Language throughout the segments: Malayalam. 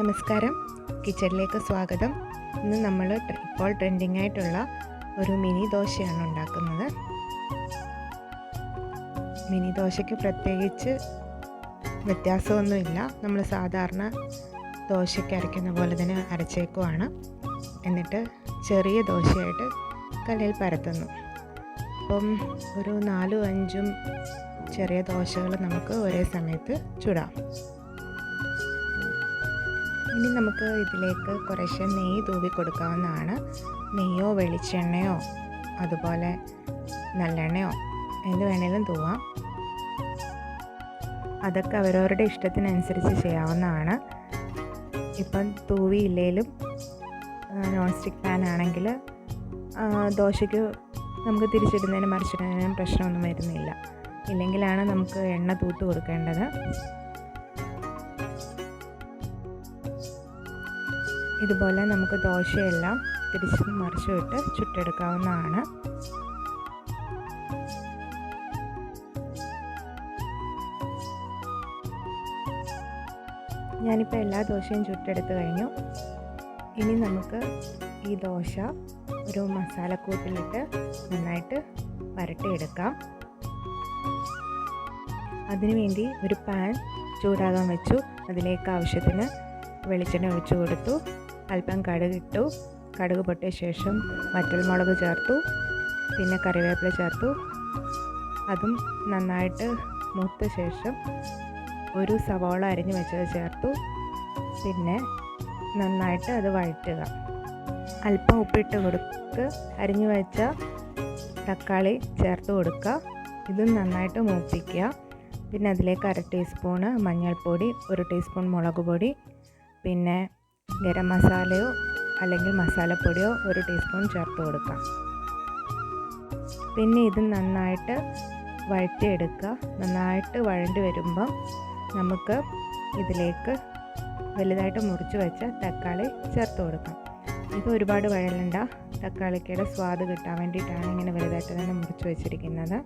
നമസ്കാരം. കിച്ചണിലേക്ക് സ്വാഗതം. ഇന്ന് നമ്മൾ ഇപ്പോൾ ട്രെൻഡിങ് ആയിട്ടുള്ള ഒരു മിനി ദോശയാണ് ഉണ്ടാക്കുന്നത്. മിനി ദോശയ്ക്ക് പ്രത്യേകിച്ച് വ്യത്യാസമൊന്നുമില്ല. നമ്മൾ സാധാരണ ദോശയ്ക്ക് അരയ്ക്കുന്ന പോലെ തന്നെ അരച്ചേക്കുവാണ്. എന്നിട്ട് ചെറിയ ദോശയായിട്ട് കല്ലിൽ പരത്തുന്നു. അപ്പം ഒരു നാലും അഞ്ചും ചെറിയ ദോശകൾ നമുക്ക് ഒരേ സമയത്ത് ചുടാം. ഇനി നമുക്ക് ഇതിലേക്ക് കുറേശ്ശെ നെയ്യ് തൂവി കൊടുക്കാവുന്നതാണ്. നെയ്യോ വെളിച്ചെണ്ണയോ അതുപോലെ നല്ലെണ്ണയോ എന്ത് വേണേലും തൂവാം. അതൊക്കെ അവരവരുടെ ഇഷ്ടത്തിനനുസരിച്ച് ചെയ്യാവുന്നതാണ്. ഇപ്പം തൂവിയില്ലേലും നോൺ സ്റ്റിക്ക് പാൻ ആണെങ്കിൽ ദോശയ്ക്ക് നമുക്ക് തിരിച്ചിടുന്നതിനും മറിച്ചിടുന്നതിനും പ്രശ്നമൊന്നും വരുന്നില്ല. ഇല്ലെങ്കിലാണ് നമുക്ക് എണ്ണ തൂത്ത് കൊടുക്കേണ്ടത്. ഇതുപോലെ നമുക്ക് ദോശയെല്ലാം തിരിച്ച് മറിച്ചും വിട്ട് ചുട്ടെടുക്കാവുന്നതാണ്. ഞാനിപ്പോൾ എല്ലാ ദോശയും ചുട്ടെടുത്ത് കഴിഞ്ഞു. ഇനി നമുക്ക് ഈ ദോശ ഒരു മസാലക്കൂട്ടിലിട്ട് നന്നായിട്ട് വരട്ടിയെടുക്കാം. അതിനുവേണ്ടി ഒരു പാൻ ചൂടാകാൻ വെച്ചു. അതിലേക്ക് ആവശ്യത്തിന് വെളിച്ചെണ്ണ ഒഴിച്ചു കൊടുത്തു. അല്പം കടുകിട്ടു കടുക് പൊട്ടിയ ശേഷം വറ്റൽമുളക് ചേർത്തു. പിന്നെ കറിവേപ്പില ചേർത്തു. അതും നന്നായിട്ട് മൂത്ത ശേഷം ഒരു സവാള അരിഞ്ഞ് വെച്ചത് ചേർത്തു. പിന്നെ നന്നായിട്ട് അത് വഴറ്റുക. അല്പം ഉപ്പിട്ട് കൊടുത്ത് അരിഞ്ഞു വെച്ച തക്കാളി ചേർത്ത് കൊടുക്കുക ഇതും നന്നായിട്ട് മൂപ്പിക്കുക. പിന്നെ അതിലേക്ക് അര ടീസ്പൂണ് മഞ്ഞൾപ്പൊടി ഒരു ടീസ്പൂൺ മുളക് പൊടി പിന്നെ ഗരം മസാലയോ അല്ലെങ്കിൽ മസാലപ്പൊടിയോ ഒരു ടീസ്പൂൺ ചേർത്ത് കൊടുക്കാം. പിന്നെ ഇത് നന്നായിട്ട് വഴറ്റിയെടുക്കുക. നന്നായിട്ട് വഴണ്ടി വരുമ്പം നമുക്ക് ഇതിലേക്ക് വലുതായിട്ട് മുറിച്ച് വെച്ച തക്കാളി ചേർത്ത് കൊടുക്കാം. ഇത് ഒരുപാട് വഴലണ്ട. തക്കാളിക്കയുടെ സ്വാദ് കിട്ടാൻ വേണ്ടിയിട്ടാണ് ഇങ്ങനെ വലുതായിട്ട് തന്നെ മുറിച്ച് വെച്ചിരിക്കുന്നത്.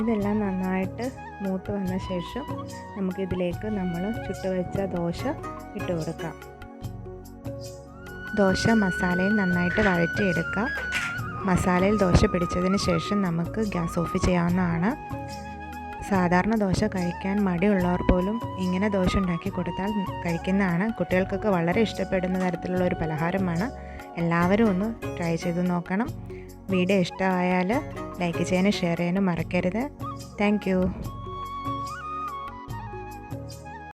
ഇതെല്ലാം നന്നായിട്ട് മൂത്ത് വന്ന ശേഷം നമുക്കിതിലേക്ക് നമ്മൾ ചുട്ടുവെച്ച ദോശ ഇട്ട് കൊടുക്കാം. ദോശ മസാലയിൽ നന്നായിട്ട് വഴറ്റിയെടുക്കാം മസാലയിൽ ദോശ പിടിച്ചതിന് ശേഷം നമുക്ക് ഗ്യാസ് ഓഫ് ചെയ്യാവുന്നതാണ്. സാധാരണ ദോശ കഴിക്കാൻ മടിയുള്ളവർ പോലും ഇങ്ങനെ ദോശ ഉണ്ടാക്കി കൊടുത്താൽ കഴിക്കുന്നതാണ്. കുട്ടികൾക്കൊക്കെ വളരെ ഇഷ്ടപ്പെടുന്ന തരത്തിലുള്ള ഒരു പലഹാരമാണ്. എല്ലാവരും ഒന്ന് ട്രൈ ചെയ്ത് നോക്കണം. വീഡിയോ ഇഷ്ടമായാൽ ലൈക്ക് ചെയ്യാനും ഷെയർ ചെയ്യാനും മറക്കരുത്. താങ്ക്